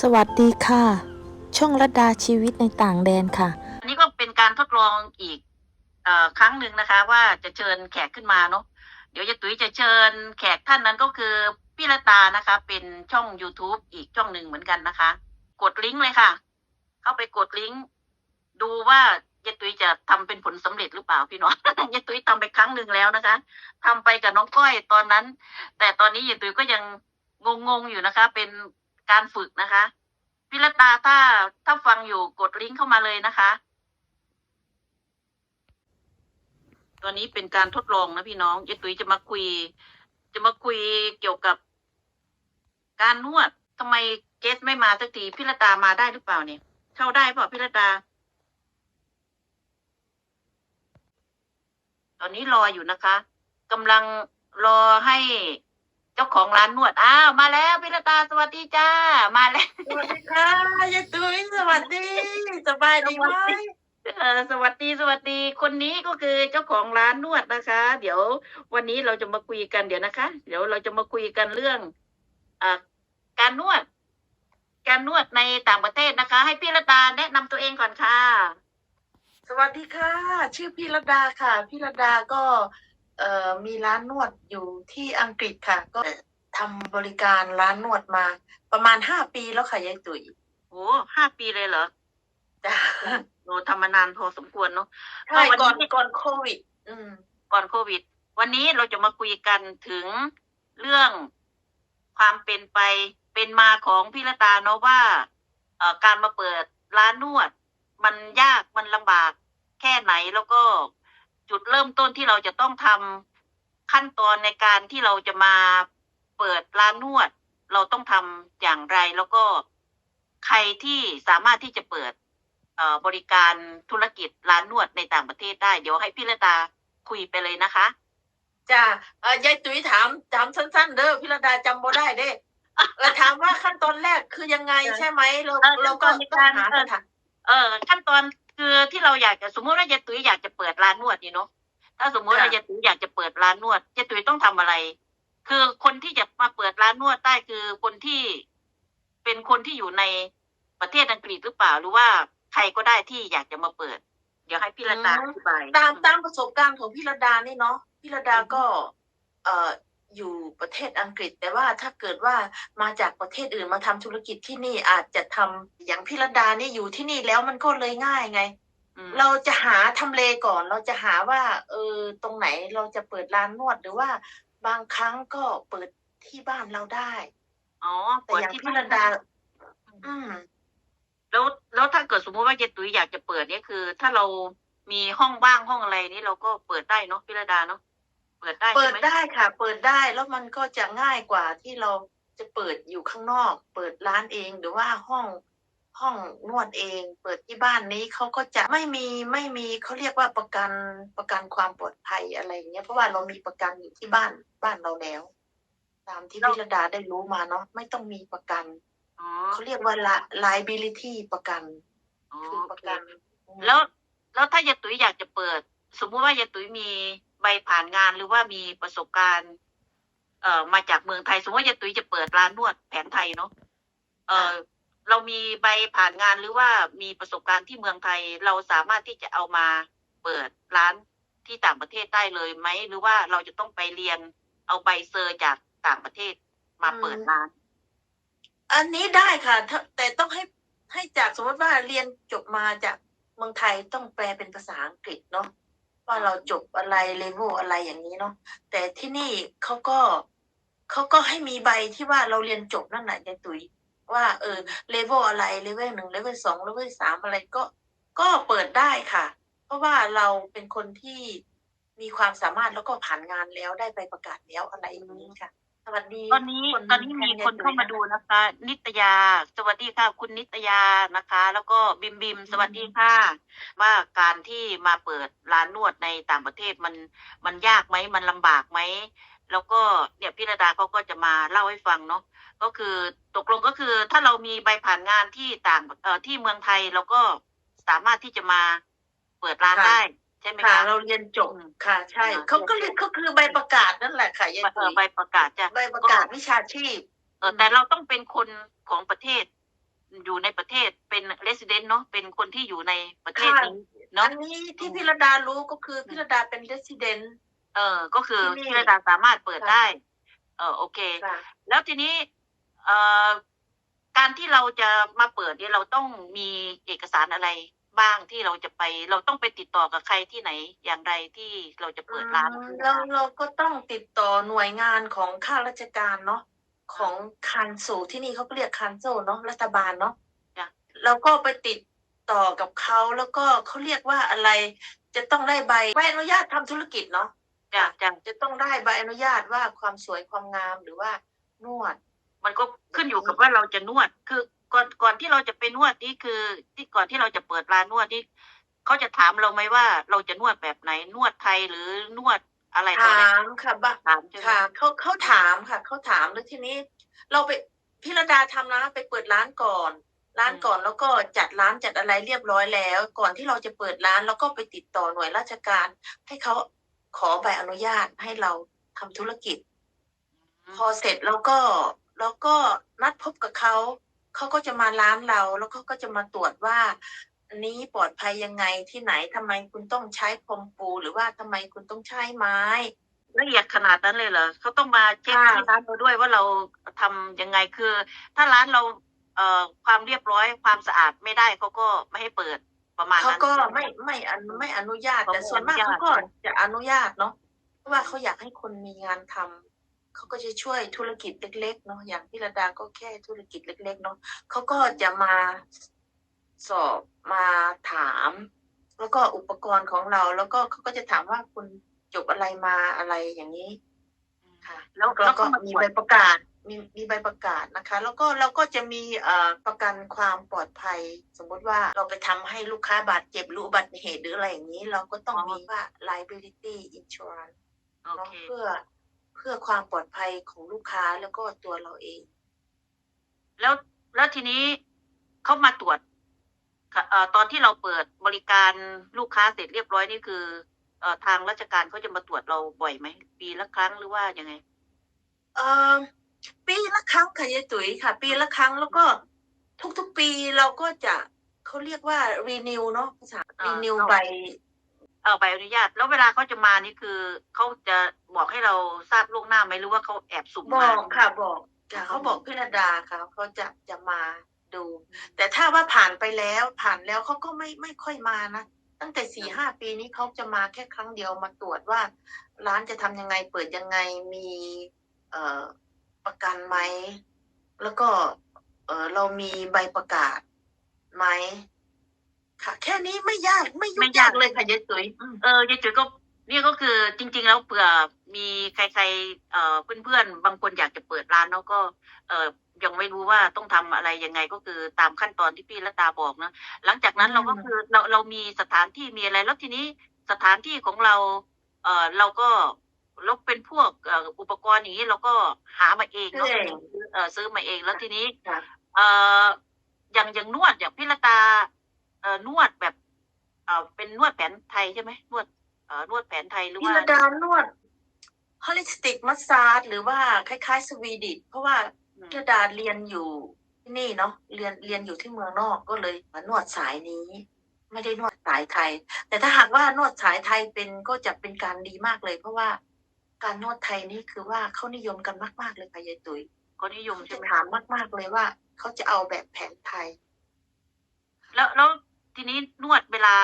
สวัสดีค่ะ ช่องระดาชีวิตในต่างแดนค่ะ อันนี้ก็เป็นการทดลองอีกอครั้งหนึ่งนะคะ ว่าจะเชิญแขกขึ้นมาเนาะเดี๋ยวยายตุ๋ยจะเชิญแขกท่านนั้นก็คือพี่ละตานะคะ เป็นช่อง youtube อีกช่องหนึ่งเหมือนกันนะคะ กดลิงก์เลยค่ะ เข้าไปกดลิงก์ดูว่ายายตุยจะทำเป็นผลสำเร็จหรือเปล่าพี่น้องยายตุยทำไปครั้งหนึ่งแล้วนะคะทำไปกับน้องก้อยตอนนั้น แต่ตอนนี้ยายตุยก็ยังงงๆอยู่นะคะ เป็น การฝึกนะคะพี่ละตาถ้าถ้าฟังอยู่กดลิงก์เข้ามาเลยนะคะตอนนี้เป็นการทดลองนะพี่น้องยายตุ๋ยจะมาคุย จะมาคุยเกี่ยวกับ การนวดทำไมเกสไม่มาสักทีพี่ละตามาได้หรือเปล่าเนี่ย เข้าได้เปล่าพี่ละตา ตอนนี้รออยู่นะคะกำลังรอให้ เจ้าของร้านนวดอ้าวมาแล้วพี่ละตาสวัสดีจ้า มาแล้วสวัสดีค่ะยายตุ้ยสวัสดี สบายดีไหมเออสวัสดีสวัสดีคนนี้ก็คือเจ้าของร้านนวดนะคะ เดี๋ยววันนี้เราจะมาคุยกันเดี๋ยวนะคะ เดี๋ยวเราจะมาคุยกันเรื่องอ่าการนวด การนวดในต่างประเทศนะคะ ให้พี่ระดาแนะนำตัวเองก่อนค่ะ สวัสดีค่ะ ชื่อพี่ระดาค่ะพี่ระดาก็ เอ่อมีร้านนวดอยู่ที่อังกฤษค่ะ ก็ทำบริการร้านนวดมา ประมาณห้าปีแล้วค่ะยายตุ้ยโอ้ห้าปีเลยเหรอจ้ะโอ้ทำมานานพอสมควรเนาะใช่ก็วันนี้ก่อนก่อนโควิด อืม ก่อนโควิด วันนี้เราจะมาคุยกันถึงเรื่องความเป็นไปเป็นมาของพี่ละตาเนาะว่าเอ่อการมาเปิดร้านนวด มันยากมันลำบากแค่ไหนแล้วก็ จุดเริ่มต้นที่เราจะต้องทำขั้นตอนในการที่เราจะมาเปิดร้านนวด เราต้องทำอย่างไรแล้วก็ใครที่สามารถที่จะเปิดเอ่อบริการธุรกิจร้านนวดในต่างประเทศได้ เดี๋ยวให้พี่ละตาคุยไปเลยนะคะจ้ะเอ่อยายตุ้ยถามถามสั้น ๆ เด้อพี่ระดาจำบ่ได้เด้เออถามว่าขั้นตอนแรกคือยังไงใช่ไหมเราเออเราก็ขั้นตอนในต้องการหาสถานเออขั้นตอนคือที่ เราอยากจะสมมติว่ายายตุ้ยอยากจะเปิดร้านนวดนี่เนาะถ้าสมมติว่ายายตุ้ยอยากจะเปิดร้านนวดยายตุ้ยต้องทำอะไร คือคนที่จะมาเปิดร้านนวดได้คือคนที่เป็นคนที่อยู่ในประเทศอังกฤษหรือเปล่าหรือว่าใครก็ได้ที่อยากจะมาเปิด เดี๋ยวให้พี่ละตาอธิบายตามตามประสบการณ์ของพี่ระดานี่เนาะพี่ระดาก็ เอ่ออยู่ประเทศอังกฤษ แต่ว่าถ้าเกิดว่ามาจากประเทศอื่นมาทำธุรกิจที่นี่อาจจะทำอย่างพี่ระดานี่อยู่ที่นี่แล้วมันก็เลยง่ายไงอืม เราจะหาทำเลก่อน เราจะหาว่า เออ ตรงไหนเราจะเปิดร้านนวดหรือว่า บางครั้งก็เปิดที่บ้านเราได้ อ๋อแต่เปิดอย่างที่พี่บ้าระนดา อืมแล้วแล้วถ้าเกิดสมมุติว่าเจตุ้ยอยากจะเปิดเนี่ยคือ ถ้าเรามีห้องว่างห้องอะไรนี่เราก็เปิดได้เนาะพิรดาเนาะเปิดได้เปิใช่ดไหมได้ค่ะ เปิดได้แล้วมันก็จะง่ายกว่าที่เราจะเปิดอยู่ข้างนอก เปิดร้านเองหรือว่าห้อง ห้องนวดเอง เปิดที่บ้านนี้เขาก็จะไม่มีไม่มีเขาเรียกว่าประกันประกันความปลอดภัยอะไรอย่างเงี้ยเพราะว่าเรามีประกันอยู่ที่บ้านบ้านเราแล้ว ตามที่พิรดาได้รู้มาเนาะไม่ต้องมีประกันอ๋อเขาเรียกว่า li- liability ประกันอ๋อคือโอประเคกัน แล้วแล้วถ้ายายตุ้ยอยากจะเปิด สมมุติว่ายายตุ้ยมีใบผ่านงานหรือว่ามีประสบการณ์เอ่อมาจากเมืองไทย สมมติว่ายายตุ้ยจะเปิดร้านนวดแผนไทยเนาะเออ เรามีใบผ่านงานหรือว่ามีประสบการณ์ที่เมืองไทย เราสามารถที่จะเอามาเปิดร้านที่ต่างประเทศได้เลยไหม หรือว่าเราจะต้องไปเรียนเอาใบเซอร์จากต่างประเทศมาเปิดร้าน อันนี้ได้ค่ะ แต่ต้องให้ให้จากสมมติว่าเรียนจบมาจากเมืองไทยต้องแปลเป็นภาษาอังกฤษเนาะว่าเราจบอะไรเลเวลอะไรอย่างนี้เนาะแต่ที่นี่เขาก็เขาก็ให้มีใบที่ว่าเราเรียนจบนั่นแหละยายตุ๋ย ว่า เออเลเวลอะไรเลเวลหนึ่งเลเวลสองเลเวลสามอะไรก็ ก็เปิดได้ค่ะ เพราะว่าเราเป็นคนที่มีความสามารถแล้วก็ผ่านงานแล้วได้ใบประกาศแล้วอะไรอย่างนี้ค่ะ สวัสดีตอนนี้คนตอนนี้มีคนเข้ามาดูนะคะ นิตยา สวัสดีค่ะ คุณนิตยานะคะ แล้วก็บิมบิมสวัสดีค่ะ ว่าการที่มาเปิดร้านนวดในต่างประเทศมันมันยากไหมมันลำบากไหมแล้วก็เนี่ยพี่ระดาเขาก็จะมาเล่าให้ฟังเนาะก็คือตกลงก็คือถ้าเรามีใบผ่านงานที่ต่างเอ่อที่เมืองไทยเราก็สามารถที่จะมาเปิดร้านค่ะได้ ใช่ไหมค่ะ คะเราเรียนจบอืมค่ะ ใช่อ่าเขาก็เรียกเขาคือใบประกาศนั่นแหละค่ะยายเอตุ๋อยใบประกาศจ้ะใบประกาศวิชาชีพ เออแต่เราต้องเป็นคนของประเทศ อยู่ในประเทศเป็น resident เนาะเป็นคนที่อยู่ในประเทศนี้อัเนาะนนี้ที่พิรดารู้ก็คือพิรดาเป็น resident เออ ก็คือที่นี่พี่ระดาสามารถเปิดค่ะได้ เออโอเค ค่ะ แล้วทีนี้ เอ่อ การที่เราจะมาเปิดเนี่ยเราต้องมีเอกสารอะไร บ้างที่เราจะไป เราต้องไปติดต่อกับใครที่ไหนอย่างไรที่เราจะเปิดร้านอืมเราเราก็ต้องติดต่อหน่วยงานของข้าราชการเนาะของคันสูที่นี่เขาก็เรียกคันโซเนาะรัฐบาลเนาะจ้ะเราก็ไปติดต่อกับเขาแล้วก็เขาเรียกว่าอะไร จะต้องได้ใบใบอนุญาตทำธุรกิจเนาะจ้ะจ้ะจะต้องได้ใบอนุญาตว่าความสวยความงามหรือว่านวด มันก็ขึ้นอยู่กับว่าเราจะนวดคือ ก่อนก่อนที่เราจะไปนวดนี่คือ ที่ก่อนที่เราจะเปิดร้านนวดนี่เขาจะถามเราไหมว่า เราจะนวดแบบไหนนวดไทยหรือนวดอะไรต่ออะไรถามค่ะบ้าถามใช่ไหมค่ะเขาเขาถามค่ะเขาถามแล้วทีนี้ เราไปพิรดาทำนะไปเปิดร้านก่อน ร้านก่อนแล้วก็จัดร้านจัดอะไรเรียบร้อยแล้ว ก่อนที่เราจะเปิดร้านแล้วก็ไปติดต่อหน่วยราชการ ให้เขาขอใบอนุญาตให้เราทำธุรกิจ พอเสร็จแล้วก็แล้วก็นัดพบกับเขา เขาก็จะมาร้านเราแล้วเขาก็จะมาตรวจว่าอันนี้ปลอดภัยยังไงที่ไหนทำไมคุณต้องใช้พรมปูหรือว่าทำไมคุณต้องใช้ไม้ละเอียดขนาดนั้นเลยเหรอเขาต้องมาเช็คค่ะที่ร้านเราด้วยว่าเราทำยังไงคือ ถ้าร้านเราเอ่อความเรียบร้อยความสะอาดไม่ได้เขาก็ไม่ให้เปิดประมาณเขานั้นก็ใช่หไม่ไม่อนุไม่อนุญาตเขาแต่ส่วนมากไม่อนุญาตเขาก็จะอนุญาตเนาะเพราะว่าเขาอยากให้คนมีงานทำ เขาก็จะช่วยธุรกิจเล็ก ๆ เนาะอย่างพิรดาก็แค่ธุรกิจเล็ก ๆ เนาะเขาก็จะมาสอบมาถาม แล้วก็อุปกรณ์ของเรา แล้วก็เขาก็จะถามว่าคุณจบอะไรมาอะไรอย่างนี้ค่ะ แล้วแล้แล้ววก็ก็มามีตรวใบจประกาศมีมีใบประกาศนะคะ แล้วก็เราก็จะมีเอ่อประกันความปลอดภัย สมมุติว่าเราไปทำให้ลูกค้าบาดเจ็บหรืออุบัติเหตุหรืออะไรอย่างนี้ เราก็ต้องมีว่า liability insurance โอเนาะเคเพื่อเพื่อความปลอดภัยของลูกค้าแล้วก็ตัวเราเอง แล้วแล้วทีนี้เขามาตรวจค่ะเอ่อตอนที่เราเปิดบริการลูกค้าเสร็จเรียบร้อยนี่คือเอ่อทางราชการเขาจะมาตรวจเราบ่อยไหมปีละครั้งหรือว่ายังไงเอ่อปีละครั้งค่ะยายตุ๋ยค่ะ ปีละครั้งแล้วก็ทุกๆปีเราก็จะเขาเรียกว่า renew เนาะภาษาอ่า renew เอาใบ เออใบอนุญาต แล้วเวลาเขาจะมานี่คือเขาจะบอกให้เราทราบล่วงหน้าไหมหรือว่าเขาแอบสุ่มบมาอกค่ะบอกค่ะเขาบอกพิรดาค่ะเขาจะจะมาดู แต่ถ้าว่าผ่านไปแล้วผ่านแล้วเขาก็ไม่ไม่ค่อยมานะตั้งแต่สี่ห้าปีนี้เขาจะมาแค่ครั้งเดียวมาตรวจว่า ร้านจะทำยังไงเปิดยังไงมี เอ่อประกันไหมแล้วก็ เออเรามีใบประกาศไหม ค่ะ แค่นี้ไม่ยากไม่ยุ่งยากเลยค่ะยายตุ๋ยอืมเออยายจุ๋ยก็นี่ก็คือจริง ๆ แล้วเผื่อมีใครๆเอ่อเพื่อนๆบางคนอยากจะเปิดร้านแล้วก็เอ่อยังไม่รู้ว่าต้องทำอะไรยังไงก็คือตามขั้นตอนที่พี่รัตดาบอกนะหลังจากนั้นอืมเราก็คือเราเรามีสถานที่มีอะไรแล้วทีนี้สถานที่ของเราเอ่อเราก็เราเป็นพวกเอ่ออุปกรณ์อย่างนี้เราก็หามาเองเนาะซื้อเองเอ่อซื้อมาเองแล้วทีนี้ ค่ะ เอ่ออย่างอย่างนวดอย่างพี่รัตดาเอ่อ นวดแบบเอ่อเป็นนวดแผนไทยใช่ไหมนวดเอ่อนวดแผนไทยหรือพิว่ารดานวด holistic massage หรือว่าคล้ายๆ สวีดิชเพราะว่าอืมพิรดาเรียนอยู่ที่นี่เนาะเรียนเรียนอยู่ที่เมืองนอกก็เลยมานวดสายนี้ ไม่ได้นวดสายไทย แต่ถ้าหากว่านวดสายไทยเป็นก็จะเป็นการดีมากเลย เพราะว่าการนวดไทยนี่คือว่าเขานิยมกันมาก ๆเลยค่ะยายตุ๋ยก็นิยมเขาใช่จะไหมถามมาก ๆเลยว่าเขาจะเอาแบบแผนไทย แล้วแล้ว ทีนี้นวดเวลา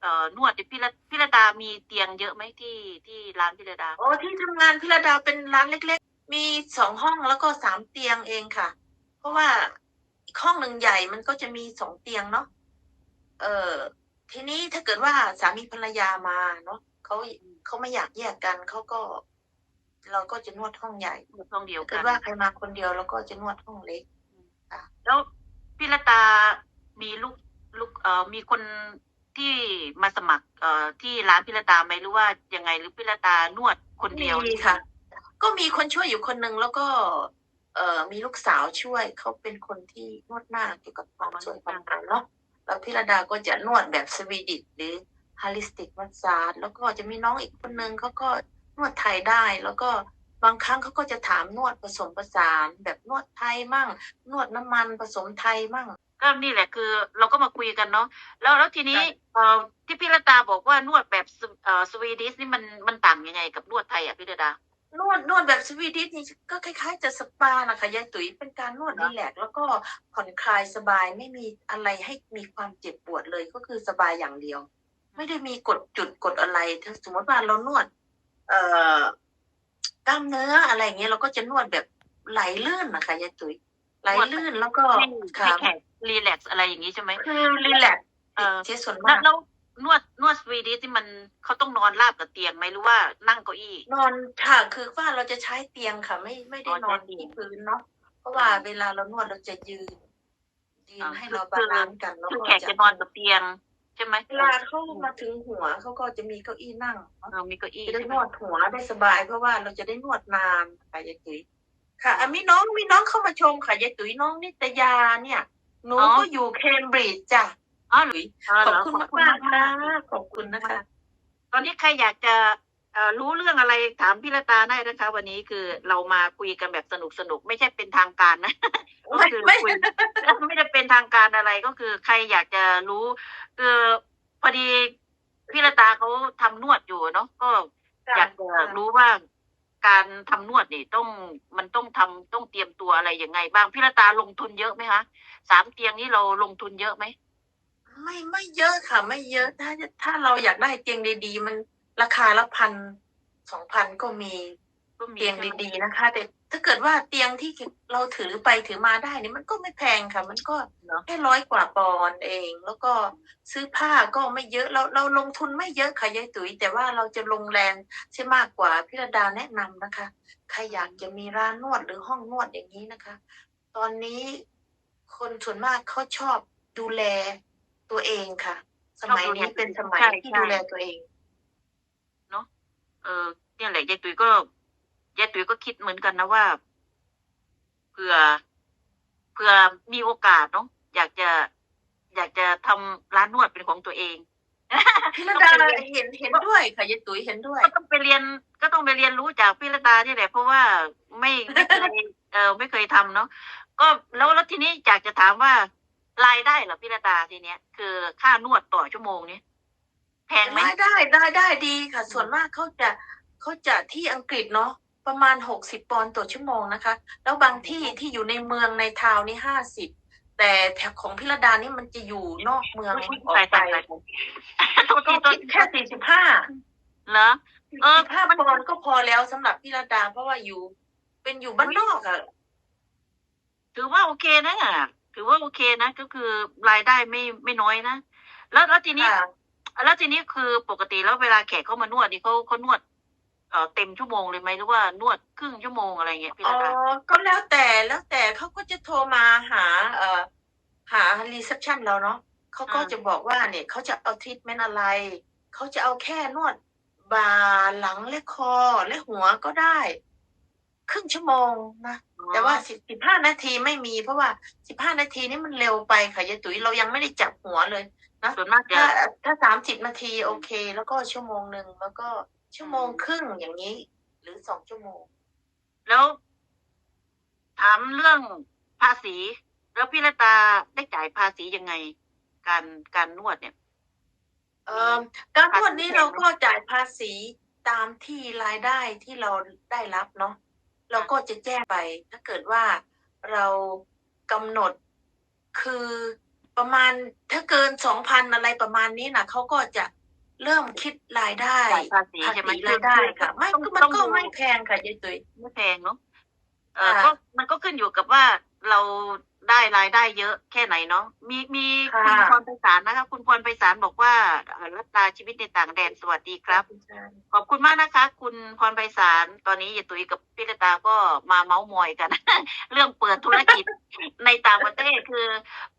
เอ่อนวดเนี่ยพี่รัตพี่รัตดามีเตียงเยอะไหมที่ที่ร้านพี่รัตดา โอ้ที่ทำงานพิรดาเป็นร้านเล็ก ๆ มีสองห้องแล้วก็สามเตียงเองค่ะ เพราะว่าอีกห้องหนึ่งใหญ่มันก็จะมีสองเตียงเนาะเออทีนี้ถ้าเกิดว่าสามีภรรยามาเนาะเขาเขาไม่อยากแยกกันเขาก็ เราก็จะนวดห้องใหญ่ห้องเดียวถ้าเกิกัดนว่าใครมาคนเดียวเราก็จะนวดห้องเล็ก แล้วพี่รัตดามีลูก ลูกเอ่อมีคนที่มาสมัครเอ่อที่ร้านพี่รัตดาไหมหรือว่ายังไงหรือพี่รัตดานวดคนเดียวมีค่ะ ก็มีคนช่วยอยู่คนหนึ่งแล้วก็ เอ่อมีลูกสาวช่วยเขาเป็นคนที่นวดหน้าเกี่ยวกับความสวยความงามเนาะแล้วพิรดาก็จะนวดแบบสวีดิชหรือฮาลิสติกมัสซาจแล้วก็จะมีน้องอีกคนหนึ่งเขาก็นวดไทยได้ แล้วก็บางครั้งเขาก็จะถามนวดผสมผสาน แบบนวดไทยมั่ง นวดน้ำมันผสมไทยมั่ง ก็นี่แหละคือ เราก็มาคุยกันเนาะแล้วแล้วทีนี้เอ่อที่พี่ระดาบอกว่านวดแบบสเอ่อสวีดิชนี่มันมันต่างยังไงกับนวดไทยอะพี่ระดา นวดนวดแบบสวีดิชนี่ก็คล้ายๆ จะสปานะคะยายตุ๋ยเป็นการนวดเหรอรีแลกซ์แล้วก็ผ่อนคลายสบายไม่มีอะไรให้มีความเจ็บปวดเลยก็คือสบายอย่างเดียว ไม่ได้มีกดจุดกดอะไรถ้าสมมติว่าเรานวด เอ่อกล้ามเนื้ออะไรอย่างเงี้ยเราก็จะนวดแบบไหลลื่นนะคะยายตุ๋ยไหลลื่นแล้วก็ให้ค่ะให้แขกรีแลกซ์อะไรอย่างนี้ใช่ไหมคือรีแลกซ์เออที่ส่วนแล้มาวกแล้วนวดนวดสวีดิชที่มันเขาต้องนอนราบกับเตียงไหมหรือว่านั่งเก้าอี้ นอนค่ะคือว่าเราจะใช้เตียงค่ะ ไม่ไม่ได้อ๋อนอนใช้เตียงที่พื้นเนาะเพราะว่าเวลาเรานวดเราจะยืนยืนอ่าให้เราคืบาอลานซ์กันแล้วคือก็แขกจะนอนกับเตียงใช่ไหมเวลาเขามาถึงหัวเขาก็จะมีเก้าอี้นั่งเนอะเออมีเก้าอี้จะได้ใช่นไหมวดหัวได้สบายเพราะว่าเราจะได้นวดนานค่ะยายตุ๋ย ค่ะอะมีน้องมีน้องเข้ามาชมค่ะยายตุ๋ยน้องนิตยาเนี่ยหนูก็อยู่เคมบริดจ์จ้ะอ๋อเหรอเออขอบเหรคุณมากมากๆค่ะขอบคุณนะคะ ตอนนี้ใครอยากจะเอ่อรู้เรื่องอะไรถามพี่ละตาได้นะคะ วันนี้คือเรามาคุยกันแบบสนุกสนุกๆไม่ใช่เป็นทางการนะ ก็ไม่คือไม่คุยไม่ได้เป็นทางการอะไรก็คือใครอยากจะรู้คือพอดีพี่ละตาเขาทำนวดอยู่เนาะก็อยากจะรู้ว่า การทำนวดนี่ต้องมันต้องทำต้องเตรียมตัวอะไรยังไง บ้างพี่ละตาลงทุนเยอะไหมคะสามเตียงนี้เราลงทุนเยอะไหมไม่ไม่เยอะค่ะ ไม่เยอะถ้าถ้าเราอยากได้เตียงดีๆมันราคาละพันสองพันก็มี ก็มีเตียงใช่ไหมดีๆนะคะ แต่ถ้าเกิดว่าเตียงที่เราถือไปถือมาได้นี่มันก็ไม่แพงค่ะ มันก็เนาะแค่ร้อยกว่าปอนด์เอง แล้วก็ซื้อผ้าก็ไม่เยอะเราเราลงทุนไม่เยอะค่ะยายตุ๋ยแต่ว่าเราจะลงแรงใช่มากกว่าพิรดาแนะนำนะคะใครอยากจะมีร้านนวดหรือห้องนวดอย่างนี้นะคะ ตอนนี้คนส่วนมากเขาชอบดูแลตัวเองค่ะ สมัยนี้เป็นสมัยที่ดูแลตัวเองเออเนี่ยแหละยายตุ๋ยก็ ยายตุ๋ยก็คิดเหมือนกันนะว่าเผื่อเผื่อมีโอกาสเนาะอยากจะ อยากจะทำร้านนวดเป็นของตัวเองพิรดาเห็นเห็นด้วยค่ะยายตุ๋ยเห็นด้วย ก็ต้องไปเรียนก็ต้องไปเรียนรู้จากพี่ละตาเนี่ยแหละเพราะว่าไม่ไม่เคยเออไม่เคยทำเนาะก็แล้วแล้วทีนี้อยากจะถามว่ารายได้เหรอพี่ละตาทีเนี้ย คือค่านวดต่อชั่วโมงนี้แพงไหมได้ได้ได้ได้ดีค่ะ ส่วนมากเขาจะเขาจะที่อังกฤษเนาะ ประมาณหกสิบปอนด์ต่อชั่วโมงนะคะ แล้วบางที่ที่อยู่ในเมืองในทาวน์นี่ห้าสิบแต่แถบของพิรดานี่มันจะอยู่นอกเมืองออกตายไปตายตายโทษก็ทีโทษคิดทีแค่สี่สิบห้าเหรอเออสิบห้าปอนด์ก็พอแล้วสำหรับพิรดาเพราะว่าอยู่ เป็นอยู่บ้านนอกอะถือว่าโอเคนะถือว่าโอเคนะก็คือรายได้ไม่ไม่น้อยนะแล้วแล้วทีนี้ค่ะแล้วทีนี้คือปกติแล้วเวลาแขกเข้ามานวดนี่เขาเขานวด เอ่อเต็มชั่วโมงเลยไหมหรือว่านวดครึ่งชั่วโมงอะไรเงี้ยพี่อ๋ระอดาก็แล้วแต่แล้วแต่เขาก็จะโทรมาหา เอ่อหารีเซพชันเราเนาะเขาก็จะบอกว่าเนี่ยเขาจะเอาทรีทเมนต์อะไร เขาจะเอาแค่นวดบ่าหลังและคอและหัวก็ได้ ครึ่งชั่วโมงนะ แต่ว่าสิบสิบห้านาทีไม่มี เพราะว่าสิบห้านาทีนี่มันเร็วไปค่ะยายตุ๋ยเรายังไม่ได้จับหัวเลย ส่วนมากจะถ้าถ้าสามสิบนาทีโอเค แล้วก็ชั่วโมงหนึ่งแล้วก็ ชั่วโมงครึ่งอย่างนี้ หรือสองชั่วโมง แล้ว ถามเรื่องภาษี แล้วพี่ระตาได้จ่ายภาษียังไง การการนวดเนี่ย เอ่อการนวดนี้ภาษีแพงไหมเราก็จ่ายภาษีตามที่รายได้ที่เราได้รับเนาะเราก็จะแจ้งไป ถ้าเกิดว่าเรากำหนดคือประมาณถ้าเกินสองพันอะไรประมาณนี้นะเขาก็จะ เริ่มคิดรายได้จ่ายภาษีภาใช่ไหมษีรายได้ค่ะ ไม่ต้องมันต้องก็ดูไม่แพงค่ะยายตุ๋ยไม่แพงเนาะเออค่ะก็มันก็ขึ้นอยู่กับว่าเรา ได้รายได้เยอะแค่ไหนเนาะมีมีค่ะคุณพรไพศาลนะคะ คุณพรไพศาลบอกว่าเอ่อรัตนาชีวิตในต่างแดนสวัสดีครับ ขอบคุณมากนะคะ คุณพรไพศาลตอนนี้ยายตุ๋ยกับพี่ระตาก็มาเมาส์มอยกัน เรื่องเปิดธุรกิจในต่างประเทศคือ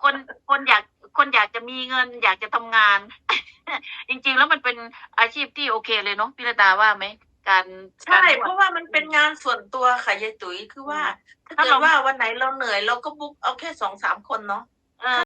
คนคนอยากคนอยากจะมีเงิน อยากจะทำงาน จริง ๆ แล้วมันเป็นอาชีพที่โอเคเลยเนาะพี่ระตาว่าไหม การใช่การนวดเพราะว่ามันเป็นงานส่วนตัวค่ะยายตุ๋ยคือว่า ถ้าถ้าเกิดเราว่าวันไหนเราเหนื่อยเราก็บุ๊กเอาแค่สองสามคนเนาะเออ